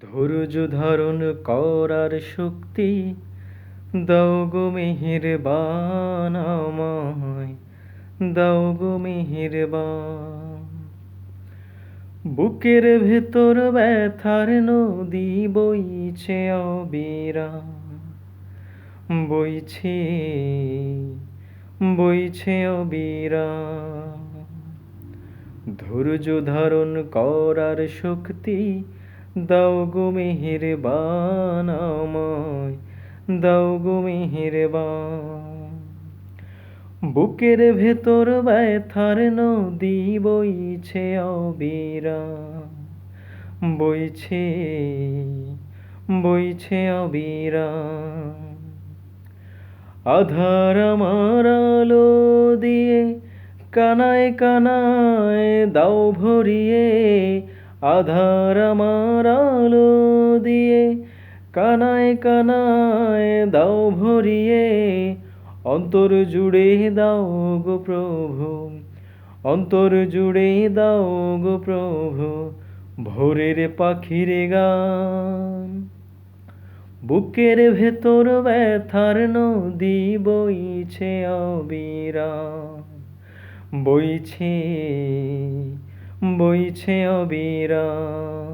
ধৈর্য ধারণ করার শক্তি দাও গো মেহেরবান আমায়, দাও গো মেহেরবান। বুকের ভেতর ব্যথার নদী বইছে অবিরাম বইছে বইছে অবিরাম ধৈর্য ধারণ করার শক্তি দাও গো মেহেরবান আমায়, দাও গো মেহেরবান। বুকের ভেতর ব্যথার নদী বইছে অবিরাম বইছে বইছে অবিরাম আধার আমার আলো দিয়ে কানায় কানায় দাও ভরিয়ে আধার আমার আলো দিয়ে কানায় কানায় দাও ভরিয়ে, অন্তর জুড়ে দাও গো প্রভু, অন্তর জুড়ে দাও গো প্রভু, ভোরের পাখির গান। বুকের ভেতর ব্যথার নদী বইছে অবিরাম, বইছে বইছে অবিরাম